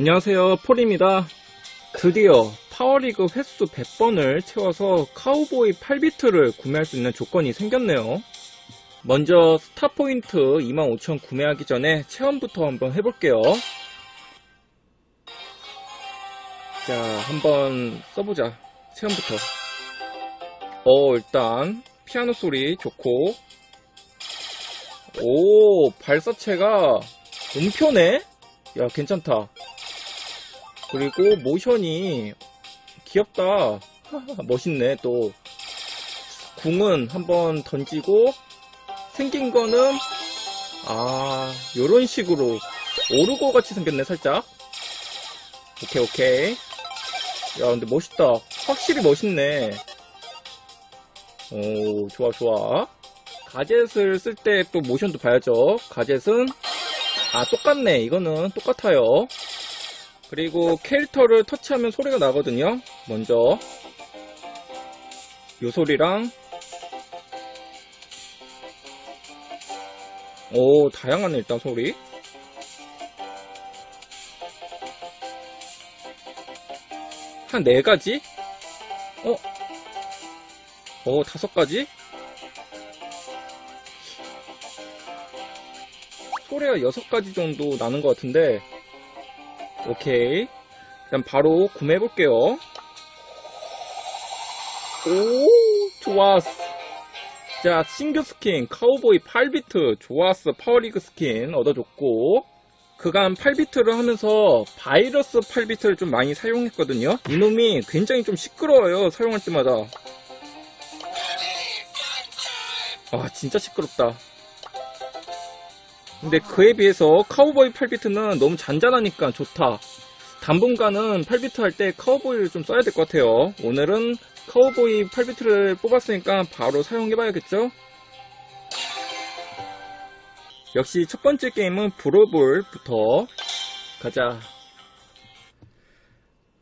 안녕하세요. 폴입니다. 드디어 파워리그 횟수 100번을 채워서 카우보이 8비트를 구매할 수 있는 조건이 생겼네요. 먼저 스타포인트 25,000 구매하기 전에 체험부터 한번 해볼게요. 자 한번 써보자. 체험부터. 어 일단 피아노 소리 좋고. 오 발사체가 음표네? 야 괜찮다 그리고 모션이 귀엽다. 멋있네 또. 궁은 한번 던지고 생긴 거는 아 요런 식으로 오르고 같이 생겼네 살짝. 오케이 오케이. 야 근데 멋있다. 확실히 멋있네. 오 좋아 좋아. 가젯을 쓸 때 또 모션도 봐야죠. 가젯은 아 똑같네. 이거는 똑같아요 그리고 캐릭터를 터치하면 소리가 나거든요 먼저 요 소리랑 오 다양하네 일단 소리 한네 가지? 어? 오 다섯 가지? 소리가 여섯 가지 정도 나는 것 같은데 오케이. 그럼 바로 구매해 볼게요. 오 좋았어. 자 신규 스킨 카우보이 8비트. 좋았어. 파워리그 스킨 얻어줬고. 그간 8비트를 하면서 바이러스 8비트를 좀 많이 사용했거든요. 이놈이 굉장히 좀 시끄러워요 사용할 때마다. 아 진짜 시끄럽다 근데 그에 비해서 카우보이 8비트는 너무 잔잔하니까 좋다. 당분간은 8비트 할 때 카우보이를 좀 써야 될 것 같아요. 오늘은 카우보이 8비트를 뽑았으니까 바로 사용해봐야겠죠? 역시 첫 번째 게임은 브로볼부터 가자.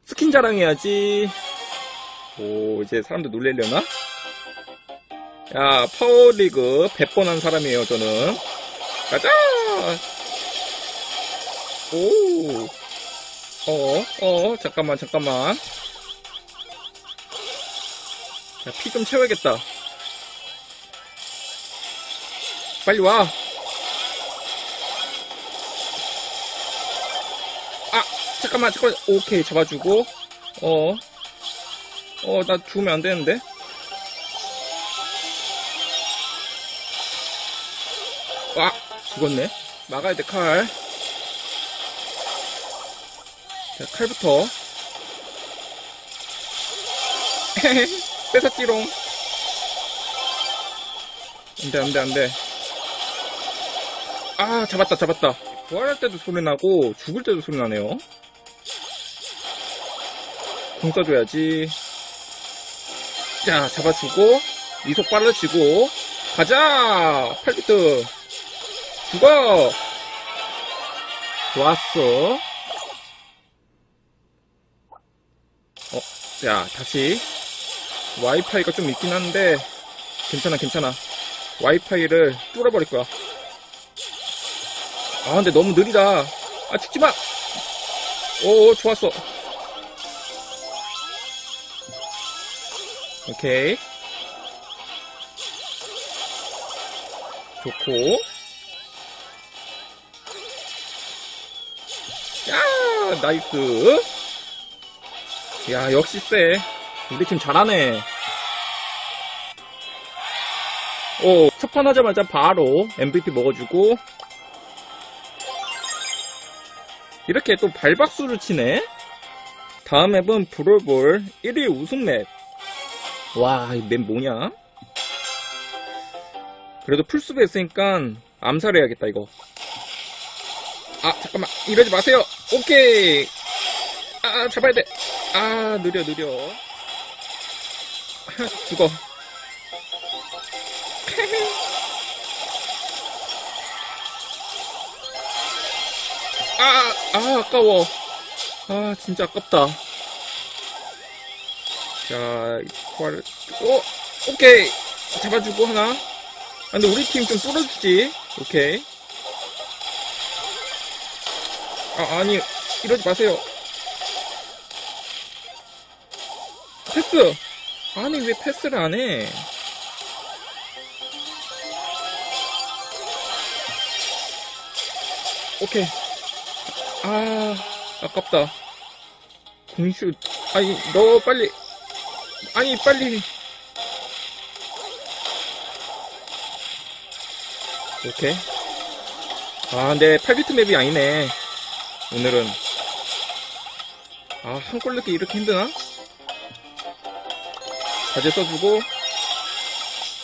스킨 자랑해야지. 오, 이제 사람들 놀래려나? 야, 파워리그 100번 한 사람이에요, 저는. 가자! 오! 어, 어, 잠깐만, 잠깐만. 자, 피좀 채워야겠다. 빨리 와! 아! 잠깐만, 잠깐만. 오케이, 잡아주고. 어. 어, 나 죽으면 안 되는데? 와! 죽었네. 막아야 돼, 칼. 자, 칼부터. 뺏었지롱. 안 돼, 안 돼, 안 돼. 아, 잡았다, 잡았다. 부활할 때도 소리 나고, 죽을 때도 소리 나네요. 궁 써줘야지. 자, 잡아주고, 이속 빨라지고, 가자! 8비트. 죽어! 좋았어. 어, 자, 다시. 와이파이가 좀 있긴 한데, 괜찮아, 괜찮아. 와이파이를 뚫어버릴 거야. 아, 근데 너무 느리다. 아, 죽지 마! 오, 좋았어. 오케이. 좋고. 야, 나이스. 야, 역시 쎄. 우리 팀 잘하네. 오, 첫 판 하자마자 바로 MVP 먹어주고. 이렇게 또 발박수를 치네? 다음 맵은 브롤볼 1위 우승 맵. 와, 이 맵 뭐냐? 그래도 풀숲에 있으니까 암살해야겠다, 이거. 아, 잠깐만. 이러지 마세요. 오케이. 아, 잡아야 돼. 아, 느려, 느려. 죽어. 아, 아, 아까워. 아, 진짜 아깝다. 자, 부활을, 오, 오케이. 잡아주고, 하나. 아, 근데 우리 팀 좀 뚫어주지. 오케이. 아, 아니, 이러지 마세요. 패스! 아니, 왜 패스를 안 해? 오케이. 아, 아깝다. 공슛. 아니, 너 빨리. 아니, 빨리. 오케이. 아, 근데 8비트 맵이 아니네. 오늘은. 아, 한골 넣기 이렇게 힘드나? 과제 써주고.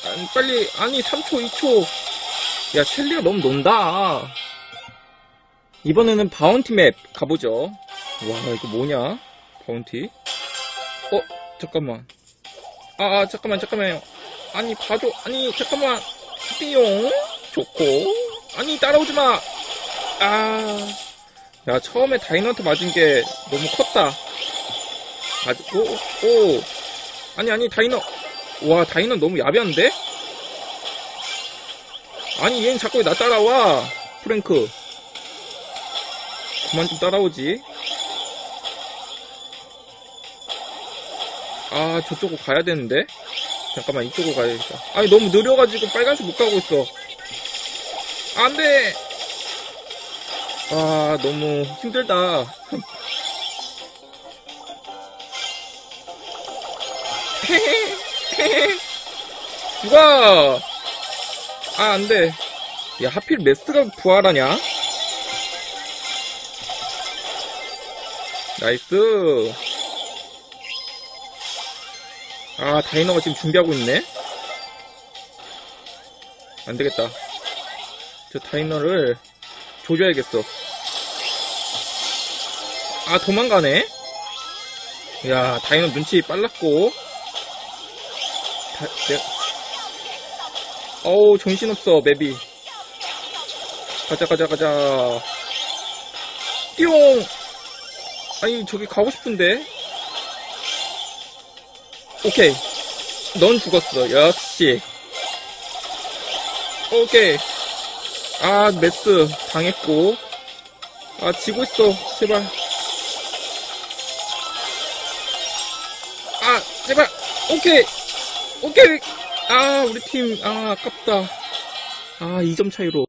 아니, 빨리, 아니, 3초, 2초. 야, 셸리가 너무 논다. 이번에는 바운티 맵 가보죠. 와, 이거 뭐냐? 바운티. 어, 잠깐만. 아, 아, 잠깐만, 잠깐만요. 아니, 봐줘. 아니, 잠깐만. 띠용. 좋고. 아니, 따라오지 마. 아. 야, 처음에 다이너한테 맞은 게 너무 컸다. 맞, 오, 오. 아니, 아니, 다이너. 와, 다이너 너무 야비한데? 아니, 얘는 자꾸 왜나 따라와. 프랭크. 그만 좀 따라오지. 아, 저쪽으로 가야 되는데? 잠깐만, 이쪽으로 가야겠다. 아니, 너무 느려가지고 빨간색 못 가고 있어. 안 돼! 아, 너무 힘들다. 누가! 아, 안 돼. 야, 하필 메스가 부활하냐? 나이스. 아, 다이너가 지금 준비하고 있네? 안 되겠다. 저 다이너를 조져야겠어. 아, 도망가네? 야, 다이너 눈치 빨랐고. 다, 내 어우, 정신없어, 맵이. 가자, 가자, 가자. 띠용! 아니, 저기 가고 싶은데? 오케이. 넌 죽었어. 역시. 오케이. 아, 메스 당했고. 아, 지고 있어. 제발. 아, 제발. 오케이. 오케이. 아, 우리 팀. 아, 아깝다. 아, 2점 차이로.